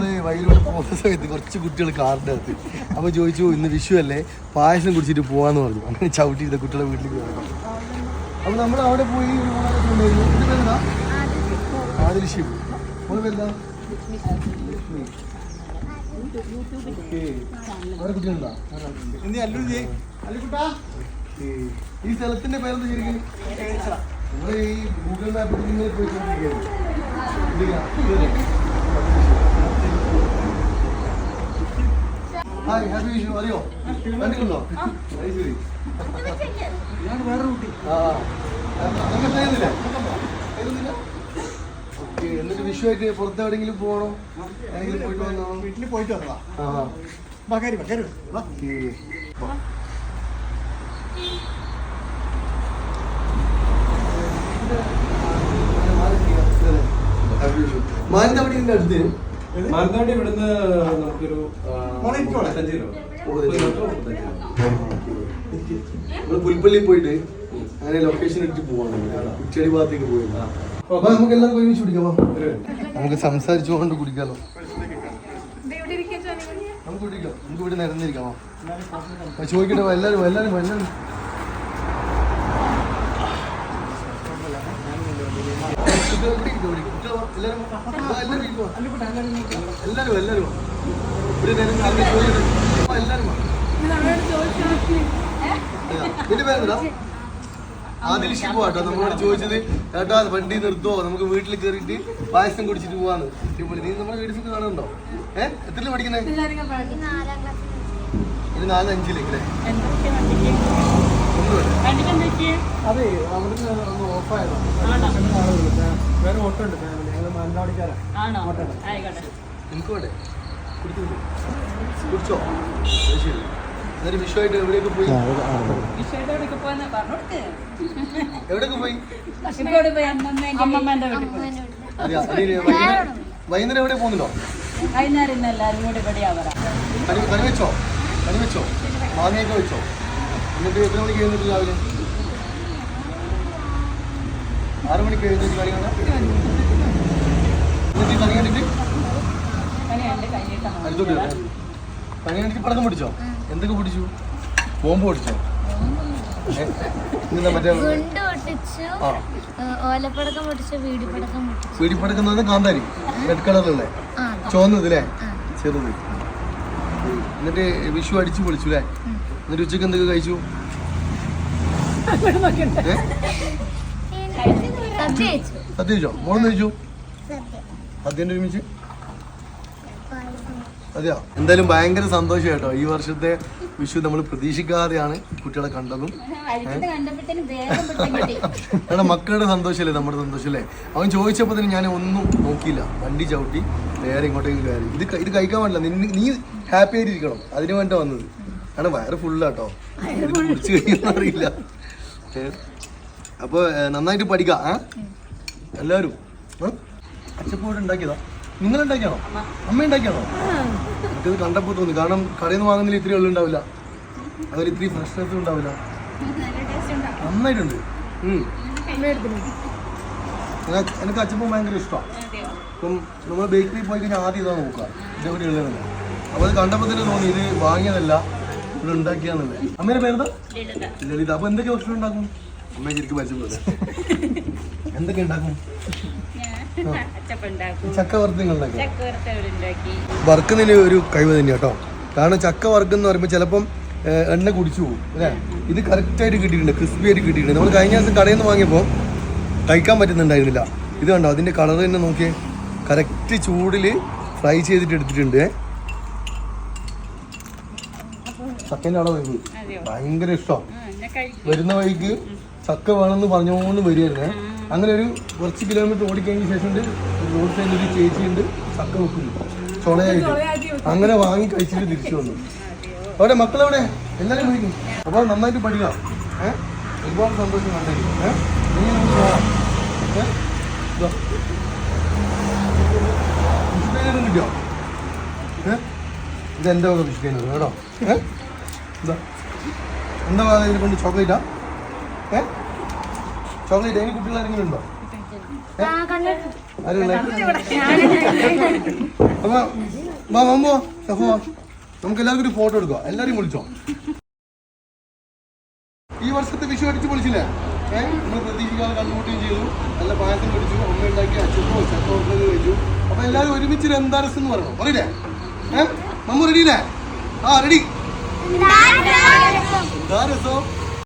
നമ്മൾ വൈകിട്ട് പോകുന്ന സമയത്ത് കുറച്ച് കുട്ടികൾ കാറിന്റെ അകത്ത്. അപ്പൊ ചോദിച്ചു ഇന്ന് വിഷു അല്ലേ? പായസം കുടിച്ചിട്ട് പോവാന്ന് പറഞ്ഞു. അങ്ങനെ ചവിട്ടി ഇത് കുട്ടികളെ വീട്ടിലേക്ക് പോകാം അപ്പൊ നമ്മൾ അവിടെ പോയി ആദിൽ. ഈ സ്ഥലത്തിന്റെ പേരെന്താ ശരിക്കും? നമ്മൾ ഈ ഗൂഗിൾ മാപ്പിൽ നിങ്ങൾ പോയിക്കൊണ്ടിരിക്കുകയാണ്. അറിയോ കണ്ടിട്ടുണ്ടോ? അത് ശരി. ആ കുട്ടി അങ്ങനെ ചെയ്യുന്നില്ലേ? എന്നിട്ട് വിഷുവായിട്ട് പുറത്ത് എവിടെയെങ്കിലും പോകണോ? എവിടെയെങ്കിലും പോയിട്ട് വന്നോ? വീട്ടിൽ പോയിട്ട് വന്നതാ. വാ ഓക്കെ. മാനന്തവാടി അടുത്ത് മാനന്തവാടി ഇവിടുന്ന് നമുക്കൊരു കിലോമീറ്റർ. പുൽപ്പള്ളി പോയിട്ട് അങ്ങനെ ലൊക്കേഷൻ ഇട്ട് പോവാണ്. ഉച്ചടി ഭാഗത്തേക്ക് പോയി അപ്പൊ നമുക്ക് എല്ലാവർക്കും ഒരുമിച്ച് കുടിക്കാമോ നമുക്ക് നമുക്ക് സംസാരിച്ചുകൊണ്ട് കുടിക്കാലോ. നമുക്ക് കുടിക്കാം. നമുക്ക് ഇവിടെ നിരന്നിരിക്കാമോ ചോദിക്കട്ടെ എല്ലാരും എല്ലാവരും എല്ലാരും. എല്ലാവരും വാ, എല്ലാവരും എല്ലാവരും ആദ്യം. നിന്റെ പേരെന്താ ആദിൽ ഷിബു ആട്ടോ നമ്മളോട് ചോദിച്ചത് ഏട്ടാ വണ്ടി നിർത്തോ? നമുക്ക് വീട്ടിൽ കയറിയിട്ട് പായസം കുടിച്ചിട്ട് പോവാന്ന്. അടിപൊളി. നീ നമ്മുടെ വീഡിയോസ് കാണുന്നുണ്ടോ? ഏഹ് എത്ര പഠിക്കുന്നത്? ഇത് നാല് അതെ ഒന്ന് ഓഫായതാ വേറെ ഓട്ടോ ഉണ്ട് ഫാമിലി ഞങ്ങൾ മാനന്തവാടിക്കാരാണ് ഓട്ടോ ഉണ്ട്. എനിക്ക് വേണ്ടേ കുടിച്ചു? കുടിച്ചോ അത് ശരി. എന്നിട്ട് വിഷുവായിട്ട് എവിടെയൊക്കെ പോയി? എവിടെയൊക്കെ പോയി. വിഷയത്തോട് പോയി? അമ്മമ്മേന്റെ വീട്ടിൽ. പോയി. അതെയോ? അത് ഇനി വൈകുന്നേരം എവിടെ പോകുന്നുണ്ടോ? വൈകുന്നേരം ഇന്ന് എല്ലാവരും കൂടി ഇവിടെ കണി കണി വെച്ചോ? കണി വെച്ചോ? മാങ്ങയൊക്കെ വെച്ചോ? എന്നിട്ട് എത്ര മണിക്ക് എഴുന്നിട്ട് രാവിലെ? ആറ് മണിക്ക് എഴുന്നേറ്റ് കളി കാണാം. എന്നിട്ട് കണി കണ്ടിട്ട്? കണ്ടിട്ട് പടക്കം പിടിച്ചോ? എന്തൊക്കെ പിടിച്ചു? ബോംബ് പൊടിച്ചോ? വീടിപ്പടക്കം എന്ന് കാന്താരി റെഡ് കളറിലല്ലേ അല്ലേ ചെറുത്. എന്നിട്ട് വിഷു അടിച്ചു പൊളിച്ചു അല്ലേ എന്നിട്ട് ഉച്ചയ്ക്ക് എന്തൊക്കെ കഴിച്ചു. സദ്യ കഴിച്ചു? മോളെന്ന് കഴിച്ചു? സദ്യ. സദ്യന്റെ ഒരുമിച്ച്? അതെയോ? എന്തായാലും ഭയങ്കര സന്തോഷം കേട്ടോ. ഈ വർഷത്തെ വിഷു നമ്മൾ പ്രതീക്ഷിക്കാതെയാണ് കുട്ടികളെ കണ്ടതും. കാരണം മക്കളുടെ സന്തോഷമല്ലേ? നമ്മുടെ സന്തോഷമല്ലേ? അവൻ ചോദിച്ചപ്പോൾ തന്നെ ഞാൻ ഒന്നും നോക്കിയില്ല. വണ്ടി ചവിട്ടി നേരെ ഇങ്ങോട്ടേക്ക് കയറി. ഇത് ഇത് കഴിക്കാൻ പാടില്ല. നിന്നെ നീ ഹാപ്പി ആയിട്ടിരിക്കണം. അതിന് വേണ്ട വന്നത്. ആണ് വയറ് ഫുള്ളാട്ടോ ഇത് കുടിച്ച് കഴിയുന്ന അറിയില്ല. അപ്പോൾ നന്നായിട്ട് പഠിക്കാം എല്ലാവരും അച്ചപ്പോട്ട് ഉണ്ടാക്കിയതാ? നിങ്ങൾ ഉണ്ടാക്കിയാണോ അമ്മ ഉണ്ടാക്കിയാണോ എനിക്കത് കണ്ടപ്പോൾ തോന്നി. കാരണം കടയിൽ നിന്ന് വാങ്ങുന്നതിൽ ഇത്രയും ഉള്ളു ഉണ്ടാവില്ല. അതിൽ ഇത്രയും ഫ്രഷ്നെസ് ഉണ്ടാവില്ല. നന്നായിട്ടുണ്ട്. എനിക്ക് അച്ചപ്പം ഭയങ്കര ഇഷ്ടമാണ് അപ്പം നമ്മൾ ബേക്കറിയിൽ പോയി കഴിഞ്ഞാൽ ആദ്യം ഇതാണ് നോക്കുക. ഇതെവിടെ ഉള്ളതെന്ന് അപ്പോൾ അത് കണ്ടപ്പോൾ തന്നെ തോന്നി ഇത് വാങ്ങിയതല്ല ഇവിടെ ഉണ്ടാക്കിയാന്നല്ലേ അമ്മേന്റെ പേരെന്താ? ലളിത. അപ്പോൾ എന്തൊക്കെ ഭക്ഷണം ഉണ്ടാക്കും? അമ്മ ശരിക്കും പരിചയപ്പെടുക എന്തൊക്കെ ഉണ്ടാക്കും? ചക്ക വറുക്കുന്നതിന് ഒരു കഴിവ് തന്നെ കേട്ടോ കാരണം ചക്ക വറുക്കുന്ന പറയുമ്പോൾ ചിലപ്പം എണ്ണ കുടിച്ചു പോകും അല്ലേ? ഇത് കറക്റ്റായിട്ട് കിട്ടിയിട്ടുണ്ട് ക്രിസ്പി ആയിട്ട് കിട്ടിയിട്ടുണ്ട്. നമ്മൾ കഴിഞ്ഞ ദിവസം കടയിൽ നിന്ന് വാങ്ങിയപ്പോൾ കഴിക്കാൻ പറ്റുന്നുണ്ടായിരുന്നില്ല. ഇത് കണ്ടോ? അതിന്റെ കളർ തന്നെ നോക്കിയേ. കറക്റ്റ് ചൂടിൽ ഫ്രൈ ചെയ്തിട്ട് എടുത്തിട്ടുണ്ട്. ചക്കന്റെ അതെയോ? ഭയങ്കര ഇഷ്ടമാണ് കഴിക്കും. വരുന്ന വഴിക്ക് ചക്ക വേണമെന്ന് പറഞ്ഞോണ്ട് വരികയായിരുന്നേ. അങ്ങനെ ഒരു കുറച്ച് കിലോമീറ്റർ ഓടിക്കഴിഞ്ഞ ശേഷം റോഡ് സൈഡിൽ ഒരു ചേച്ചിയുണ്ട് ചക്ക വെക്കുന്നു. ചുളയായിട്ട്. അങ്ങനെ വാങ്ങി കഴിച്ചിട്ട് തിരിച്ചു വന്നു. അവിടെ മക്കളെവിടെ? എല്ലാവരും വിളിക്കും അപ്പോൾ നന്നായിട്ട് പഠിക്കാം ഏഹ് ഒരുപാട് സന്തോഷം കണ്ടായിരിക്കും ഏഹ് ഏഹ് കൈനറും കിട്ടിയോ ഏഹ് ഇത്. എന്റെ വക കൈനർ കേട്ടോ. ഏഹ് ഇതാ. എന്താ ഇതിനെ കൊണ്ട്? ചോക്ലേറ്റാ? ഏ? ചോക്ലേറ്റ് അതിന് കുട്ടികൾ ആരെങ്കിലും ഉണ്ടോ? അപ്പൊ വാ മമ്മോ വാ. നമുക്ക് എല്ലാവർക്കും ഒരു ഫോട്ടോ എടുക്കാം. എല്ലാരും വിളിച്ചോ? ഈ വർഷത്തെ വിഷു അടിച്ചു പൊളിച്ചില്ലേ? ഏഹ് നമ്മൾ പ്രതീക്ഷിക്കാതെ കണ്ടുമുട്ടുകയും ചെയ്തു. നല്ല പായസം പിടിച്ചു അമ്മ ഉണ്ടാക്കി അച്ഛനോ ചക്കോ ഒക്കെ കഴിച്ചു. അപ്പൊ എല്ലാവരും ഒരുമിച്ച് ഒരു എന്താ രസം എന്ന് പറയണം. പറയില്ലേ? ഏഹ് മമ്മു റെഡിയില്ലേ ആ റെഡി എന്താ രസം